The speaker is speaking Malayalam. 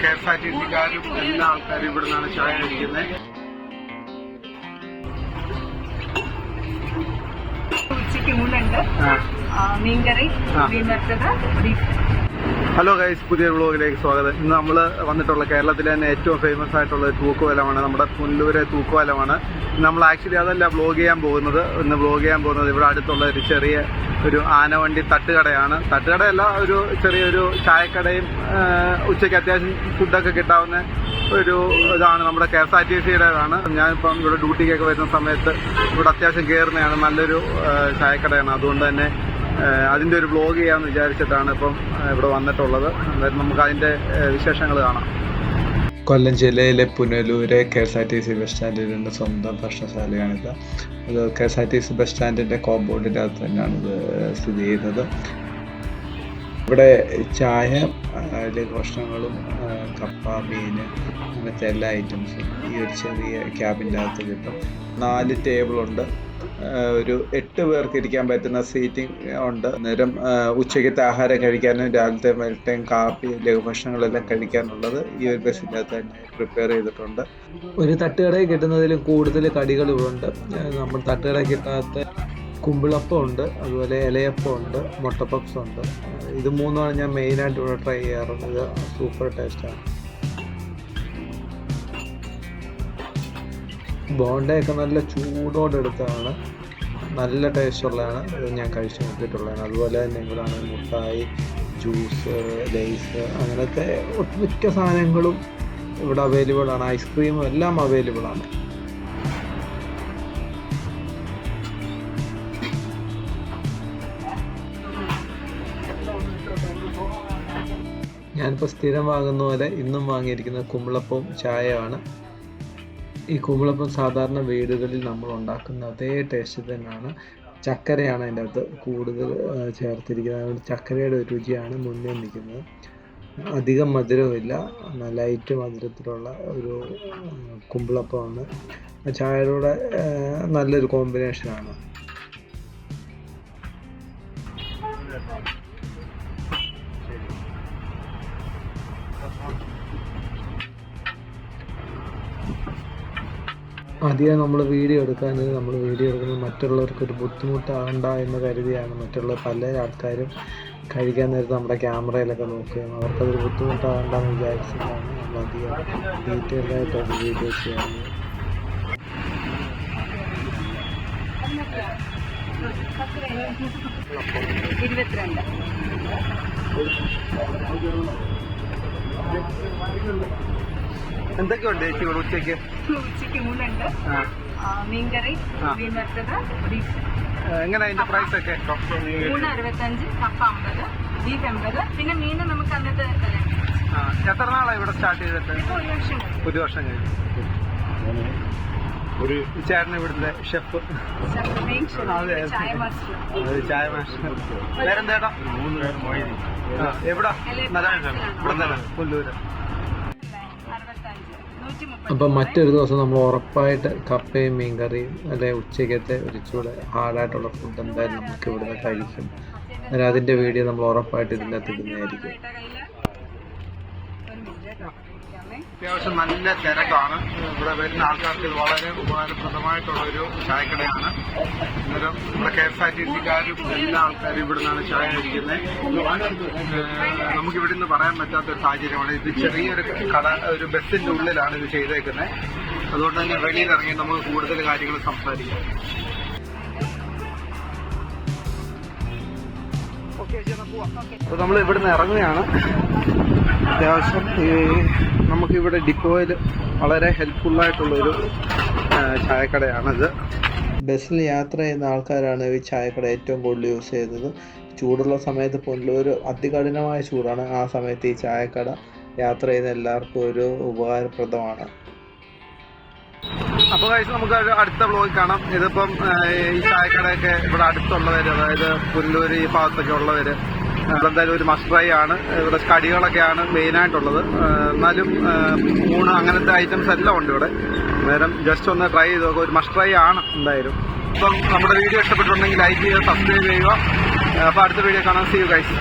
കെ എസ് ആർ ടി സിക്കാരും എല്ലാ ആൾക്കാരും ഇവിടെ നിന്നാണ് ചായ കഴിക്കുന്നത് ഉച്ചയ്ക്ക് ഊണുണ്ട്. ആ, മീൻകറി മീൻ വറുത്തത് ബീഫ്. ഹലോ ഗൈസ് പുതിയ വ്ലോഗിലേക്ക് സ്വാഗതം. ഇന്ന് നമ്മൾ വന്നിട്ടുള്ള കേരളത്തിലെ തന്നെ ഏറ്റവും ഫേമസ് ആയിട്ടുള്ള തൂക്കുവലമാണ് നമ്മുടെ പുല്ലൂരെ തൂക്കുവലമാണ്. നമ്മൾ ആക്ച്വലി അതല്ല വ്ലോഗ് ചെയ്യാൻ പോകുന്നത്. ഇന്ന് വ്ലോഗ് ചെയ്യാൻ പോകുന്നത് ഇവിടെ അടുത്തുള്ള ഒരു ചെറിയ ഒരു ആനവണ്ടി തട്ടുകടയാണ്. തട്ടുകടയല്ല ഒരു ചെറിയൊരു ചായക്കടയും ഉച്ചയ്ക്ക് അത്യാവശ്യം ഫുഡൊക്കെ കിട്ടാവുന്ന ഒരു ഇതാണ് നമ്മുടെ കെ എസ് ആർ ടി സിയുടേതാണ് ഞാനിപ്പം ഇവിടെ ഡ്യൂട്ടിക്കൊക്കെ വരുന്ന സമയത്ത് ഇവിടെ അത്യാവശ്യം കയറുന്നതാണ് നല്ലൊരു ചായക്കടയാണ്. അതുകൊണ്ട് തന്നെ ഏഹ് അതിന്റെ ഒരു ബ്ലോഗ് ചെയ്യാന്ന് വിചാരിച്ചിട്ടാണ് ഇപ്പം ഇവിടെ വന്നിട്ടുള്ളത്. എന്തായാലും നമുക്ക് അതിന്റെ വിശേഷങ്ങൾ കാണാം. കൊല്ലം ജില്ലയിലെ പുനലൂരെ K S R T C bus സ്റ്റാൻഡിന്റെ സ്വന്തം ഭക്ഷണശാലയാണിത്. അത് K S R T C bus സ്റ്റാൻഡിന്റെ കോമ്പൗണ്ടിന്റെ അകത്ത് തന്നെയാണ് ഇത് സ്ഥിതി ചെയ്യുന്നത്. ഇവിടെ ചായ ലഘു ഭക്ഷണങ്ങളും കപ്പ മീൻ അങ്ങനത്തെ എല്ലാ ഐറ്റംസും ഈ ഒരു ചെറിയ ക്യാബിന്റെ അകത്ത് കിട്ടും. നാല് ടേബിളുണ്ട് ഒരു എട്ട് പേർക്ക് ഇരിക്കാൻ പറ്റുന്ന സീറ്റിംഗ് ഉണ്ട്. അന്നേരം ഉച്ചയ്ക്കത്തെ ആഹാരം കഴിക്കാനും രാവിലത്തെ വൈകിട്ടേയും കാപ്പി ലഘുഭക്ഷണങ്ങളെല്ലാം കഴിക്കാനുള്ളത് ഈ ഒരു ബസ്സിന്റെ അകത്ത് തന്നെ പ്രിപ്പയർ ചെയ്തിട്ടുണ്ട്. ഒരു തട്ടുകടയിൽ കിട്ടുന്നതിലും കൂടുതൽ ഉണ്ട് നമ്മൾ തട്ടുകടയിൽ കിട്ടാത്ത കുമ്പിളപ്പം ഉണ്ട് അതുപോലെ ഇലയപ്പം ഉണ്ട് മുട്ടപ്പപ്സ് ഉണ്ട് ഇത് മൂന്നാണ് ഞാൻ മെയിനായിട്ട് ഇവിടെ ട്രൈ ചെയ്യാറുള്ളത്. സൂപ്പർ ടേസ്റ്റാണ് ബോണ്ടയൊക്കെ നല്ല ചൂടോടെ എടുത്തതാണ്. നല്ല ടേസ്റ്റുള്ളതാണ് ഇത് ഞാൻ കഴിച്ചു നോക്കിയിട്ടുള്ളതാണ്. അതുപോലെ തന്നെ ഇവിടെയാണ് മുട്ടായി ജ്യൂസ് ലേസ് അങ്ങനത്തെ ഒട്ടുമിക്ക സാധനങ്ങളും ഇവിടെ അവൈലബിൾ ആണ്. ഐസ്ക്രീമും എല്ലാം അവൈലബിൾ ആണ്. ഞാനിപ്പോൾ സ്ഥിരം വാങ്ങുന്ന പോലെ ഇന്നും വാങ്ങിയിരിക്കുന്നത് കുമ്പളപ്പവും ചായയാണ് ഈ കുമ്പിളപ്പം സാധാരണ വീടുകളിൽ നമ്മൾ ഉണ്ടാക്കുന്ന അതേ ടേസ്റ്റ് തന്നെയാണ്. ചക്കരയാണ് അതിന്റെ അകത്ത് കൂടുതൽ ചേർത്തിരിക്കുന്നത്. അതുകൊണ്ട് ചക്കരയുടെ രുചിയാണ് മുന്നിൽ നിൽക്കുന്നത്. അധികം മധുരമില്ല ലൈറ്റ് മധുരത്തിലുള്ള ഒരു കുമ്പളപ്പമാണ്. ചായയുടെ നല്ലൊരു കോമ്പിനേഷനാണ് അധികം നമ്മൾ വീഡിയോ എടുക്കാൻ നമ്മൾ വീഡിയോ എടുക്കുന്നത് മറ്റുള്ളവർക്ക് ഒരു ബുദ്ധിമുട്ടാകണ്ട എന്ന് കരുതിയാണ് മറ്റുള്ള പല ആൾക്കാരും കഴിക്കാൻ നേരത്ത് നമ്മുടെ ക്യാമറയിലൊക്കെ നോക്കുകയും അവർക്കതൊരു ബുദ്ധിമുട്ടാകണ്ട എന്ന് വിചാരിച്ചിട്ടാണ് നമ്മൾ അധികം ഡീറ്റെയിൽ ആയിട്ട് അത് വീഡിയോ ചെയ്യുന്നത്. ഇരുപത്തിരണ്ട്. എന്തൊക്കെയുണ്ട് ചേച്ചി ഇവിടെ ഉച്ചയ്ക്ക്? ഉച്ചയ്ക്ക് ഊണുണ്ട്. ആ, മീൻകറി. മീൻ വറുത്തത് എങ്ങനെ അതിന്റെ പ്രൈസ് ഒക്കെ? ഊണ് അറുപത്തഞ്ച് കപ്പ അമ്പത് ബീഫ് എൺപത് പിന്നെ മീൻ നമുക്ക് അന്നത്തെ എത്ര നാളാണ് ഇവിടെ സ്റ്റാർട്ട് ചെയ്തിട്ട്? ഒരു വർഷം കഴിഞ്ഞു. ഒരു ചേട്ടൻ ഇവിടുത്തെ ഷെഫ് ചായ മാസ്റ്റർ പേരെന്തേട്ടാ എവിടാ? നല്ല ഇവിടെ തന്നെ അപ്പം മറ്റൊരു ദിവസം നമ്മൾ ഉറപ്പായിട്ട് കപ്പയും മീൻകറിയും അല്ലെ ഉച്ചയ്ക്കത്തെ ഒരു ഇച്ചിരി ഹാർഡായിട്ടുള്ള ഫുഡ് എന്തായാലും നമുക്ക് ഇവിടുന്ന് കഴിക്കും. അന്നേരം അതിന്റെ വീഡിയോ നമ്മൾ ഉറപ്പായിട്ട് ഇതിന്റെ അകത്ത് ഇടുന്നതായിരിക്കും. അത്യാവശ്യം നല്ല തിരക്കാണ്. ഇവിടെ വരുന്ന ആൾക്കാർക്ക് വളരെ ഉപകാരപ്രദമായിട്ടുള്ള ഒരു ചായക്കടയാണ്. അന്നേരം നമ്മുടെ കെ എസ് ആർ ടി സിക്കാരും എല്ലാ ആൾക്കാരും ഇവിടെ നിന്നാണ് ചായ കഴിക്കുന്നത് നമുക്ക് ഇവിടെ നിന്ന് പറയാൻ പറ്റാത്ത ഒരു സാഹചര്യമാണ്. ഇത് ചെറിയൊരു കട ഒരു ബസ്സിന്റെ ഉള്ളിലാണ് ഇത് ചെയ്തേക്കുന്നത്. അതുകൊണ്ട് തന്നെ വെളിയിൽ ഇറങ്ങി നമുക്ക് കൂടുതൽ കാര്യങ്ങൾ സംസാരിക്കാം. അപ്പോൾ നമ്മൾ ഇവിടുന്ന് ഇറങ്ങുകയാണ്. അത്യാവശ്യം ഈ നമുക്കിവിടെ ഡിപ്പോയിൽ വളരെ ഹെൽപ്ഫുള്ളായിട്ടുള്ളൊരു ചായക്കടയാണിത്. ബസ്സിൽ യാത്ര ചെയ്യുന്ന ആൾക്കാരാണ് ഈ ചായക്കട ഏറ്റവും കൂടുതൽ യൂസ് ചെയ്യുന്നത്. ചൂടുള്ള സമയത്ത് പുനലൂർ അതികഠിനമായ ചൂടാണ് ആ സമയത്ത് ഈ ചായക്കട യാത്ര ചെയ്യുന്ന എല്ലാവർക്കും ഒരു ഉപകാരപ്രദമാണ്. അപ്പോൾ കഴിച്ച് നമുക്ക് അടുത്ത ബ്ലോഗിൽ കാണാം. ഇതിപ്പം ഈ ചായക്കടയൊക്കെ ഇവിടെ അടുത്തുള്ളവർ അതായത് പുല്ലൂര് ഈ ഭാഗത്തൊക്കെ ഉള്ളവർ എന്തായാലും ഒരു മസ്റ്റ് ട്രൈ ആണ്. ഇവിടെ കടികളൊക്കെയാണ് മെയിനായിട്ടുള്ളത് എന്നാലും ഊണ് അങ്ങനത്തെ ഐറ്റംസ് എല്ലാം ഉണ്ട് ഇവിടെ. നേരം ജസ്റ്റ് ഒന്ന് ട്രൈ ചെയ്ത് നോക്കുക ഒരു മസ്റ്റ് ട്രൈ ആണ് എന്തായാലും. അപ്പം നമ്മുടെ വീഡിയോ ഇഷ്ടപ്പെട്ടിട്ടുണ്ടെങ്കിൽ ലൈക്ക് ചെയ്യുക സബ്സ്ക്രൈബ് ചെയ്യുക. അപ്പോൾ അടുത്ത വീഡിയോ കാണാൻ സീ യു ഗൈസ്